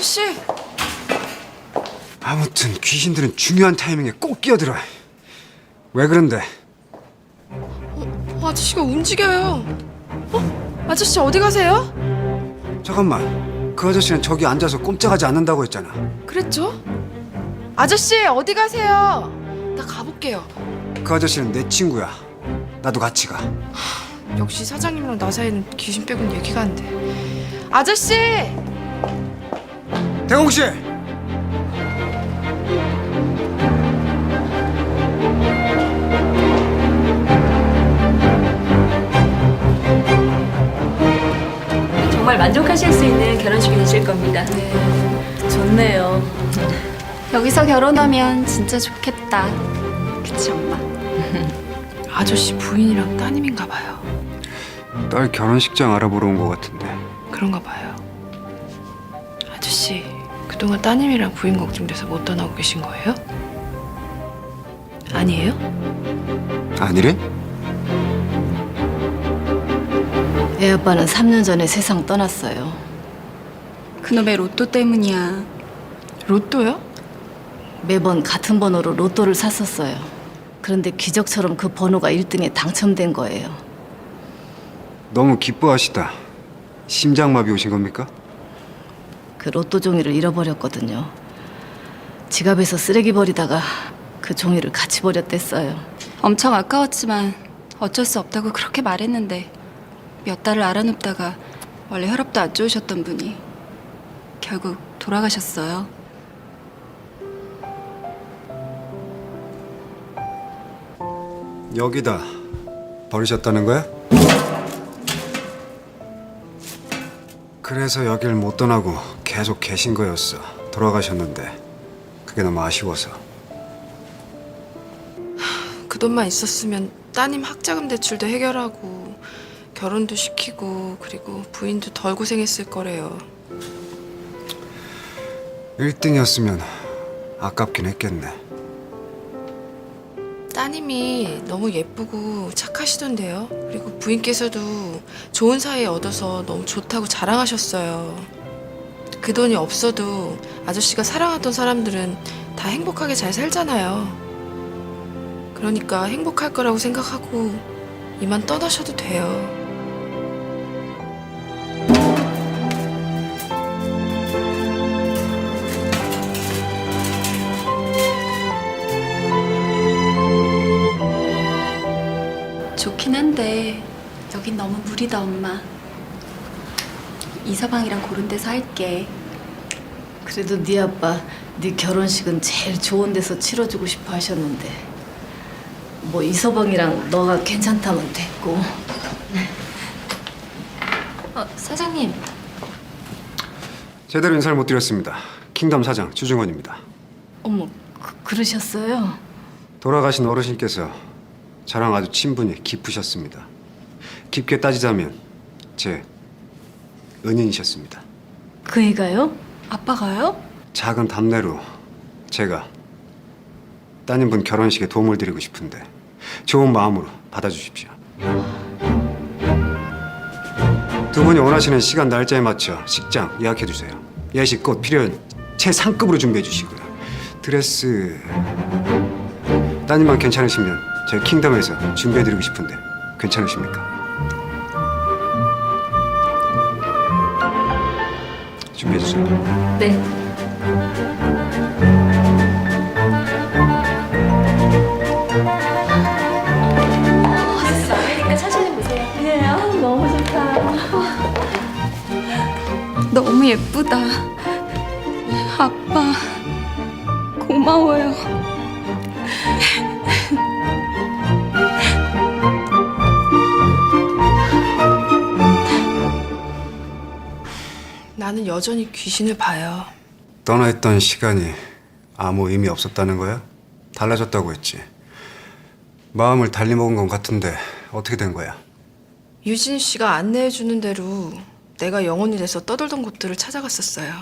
아저씨, 아무튼 귀신들은 중요한 타이밍에 꼭 끼어들어. 왜 그런데? 어, 아저씨가 움직여요. 어? 아저씨 어디 가세요? 잠깐만. 그 아저씨는 저기 앉아서 꼼짝하지 않는다고 했잖아. 그랬죠? 아저씨 어디 가세요? 나 가볼게요. 그 아저씨는 내 친구야. 나도 같이 가. 역시 사장님이랑 나 사이는 귀신 빼곤 얘기가 안 돼. 아저씨! 대공 씨. 정말 만족하실 수 있는 결혼식이 되실 겁니다. 좋네요. 여기서 결혼하면 진짜 좋겠다. 그치 엄마? 아저씨 부인이랑 따님인가 봐요. 딸 결혼식장 알아보러 온 것 같은데. 그런가 봐요. 그동안 따님이랑 부인 걱정돼서 못 떠나고 계신 거예요? 아니에요? 아니래? 애 아빠는 3년 전에 세상 떠났어요. 그놈의 로또 때문이야. 로또요? 매번 같은 번호로 로또를 샀었어요. 그런데 기적처럼 그 번호가 1등에 당첨된 거예요. 너무 기뻐하시다. 심장마비 오신 겁니까? 그 로또 종이를 잃어버렸거든요. 지갑에서 쓰레기 버리다가 그 종이를 같이 버렸댔어요. 엄청 아까웠지만 어쩔 수 없다고 그렇게 말했는데 몇 달을 알아눕다가 원래 혈압도 안 좋으셨던 분이 결국 돌아가셨어요. 여기다 버리셨다는 거야? 그래서 여길 못 떠나고 계속 계신 거였어. 돌아가셨는데 그게 너무 아쉬워서. 그 돈만 있었으면 따님 학자금 대출도 해결하고 결혼도 시키고 그리고 부인도 덜 고생했을 거래요. 1등이었으면 아깝긴 했겠네. 따님이 너무 예쁘고 착하시던데요. 그리고 부인께서도 좋은 사이 얻어서 너무 좋다고 자랑하셨어요. 그 돈이 없어도 아저씨가 사랑하던 사람들은 다 행복하게 잘 살잖아요. 그러니까 행복할 거라고 생각하고 이만 떠나셔도 돼요. 좋긴 한데 여긴 너무 무리다 엄마. 이서방이랑 고른 데서 할게. 그래도 네 아빠 네 결혼식은 제일 좋은 데서 치러주고 싶어 하셨는데 뭐 이서방이랑 너가 괜찮다면 됐고 어, 사장님, 제대로 인사를 못 드렸습니다. 킹덤 사장 주중원입니다. 어머 그, 그러셨어요? 돌아가신 어르신께서 저랑 아주 친분이 깊으셨습니다. 깊게 따지자면 제 은인이셨습니다. 그 애가요? 아빠가요? 작은 답례로 제가 따님분 결혼식에 도움을 드리고 싶은데 좋은 마음으로 받아주십시오. 두 분이 원하시는 시간 날짜에 맞춰 식장 예약해 주세요. 예식 꽃 필요한 최상급으로 준비해 주시고요. 드레스 따님만 괜찮으시면 저희 킹덤에서 준비해 드리고 싶은데 괜찮으십니까? 준비해 주세요. 네. 그러니까 천천히 보세요. 너무 예쁘다. 아빠 고마워요. 나는 여전히 귀신을 봐요. 떠나 있던 시간이 아무 의미 없었다는 거야? 달라졌다고 했지. 마음을 달리 먹은 건 같은데 어떻게 된 거야? 유진 씨가 안내해 주는 대로 내가 영혼이 돼서 떠돌던 곳들을 찾아갔었어요.